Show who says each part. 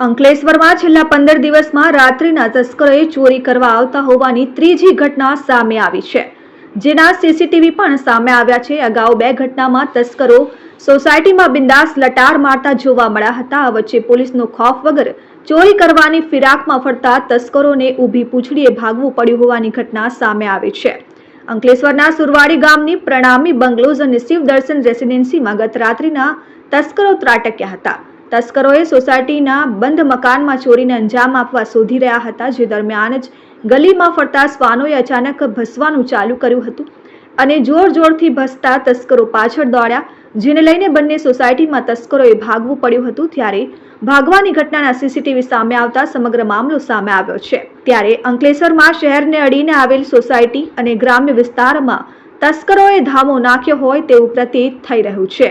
Speaker 1: અંકલેશ્વરમાં છેલ્લા પંદર દિવસમાં રાત્રિના તસ્કરોએ ચોરી કરવા આવતા હોવાની ત્રીજી ઘટના સામે આવી છે. જેના સીસીટીવી પણ સામે આવ્યા છે. અગાઉ બે ઘટનામાં તસ્કરો સોસાયટીમાં બિંદાસ લટાર મારતા જોવા મળ્યા હતા. વચ્ચે પોલીસનો ખોફ વગર ચોરી કરવાની ફિરાકમાં ફરતા તસ્કરોને ઊભી પૂંછડીએ ભાગવું પડ્યું હોવાની ઘટના સામે આવી છે. અંકલેશ્વરના સુરવાડી ગામની પ્રણામી બંગલોઝ અને શિવ દર્શન રેસિડેન્સીમાં ગત રાત્રિના તસ્કરો ત્રાટક્યા હતા. તસ્કરોએ સોસાયટીના બંધ મકાનમાં ચોરીને અંજામ આપવા શોધી રહ્યા હતા. જે દરમિયાન જ ગલીમાં ફરતા શ્વાનોએ અચાનક ભસવાનું ચાલુ કર્યું હતું અને જોર જોરથી ભસતા તસ્કરો પાછળ દોડ્યા, જેને લઈને બંને સોસાયટીમાં તસ્કરોએ ભાગવું પડ્યું હતું. ત્યારે ભાગવાની ઘટનાના સીસીટીવી સામે આવતા સમગ્ર મામલો સામે આવ્યો છે. ત્યારે અંકલેશ્વરમાં શહેરને અડીને આવેલ સોસાયટી અને ગ્રામ્ય વિસ્તારમાં તસ્કરોએ ધામો નાખ્યો હોય તેવું પ્રતીત થઈ રહ્યું છે.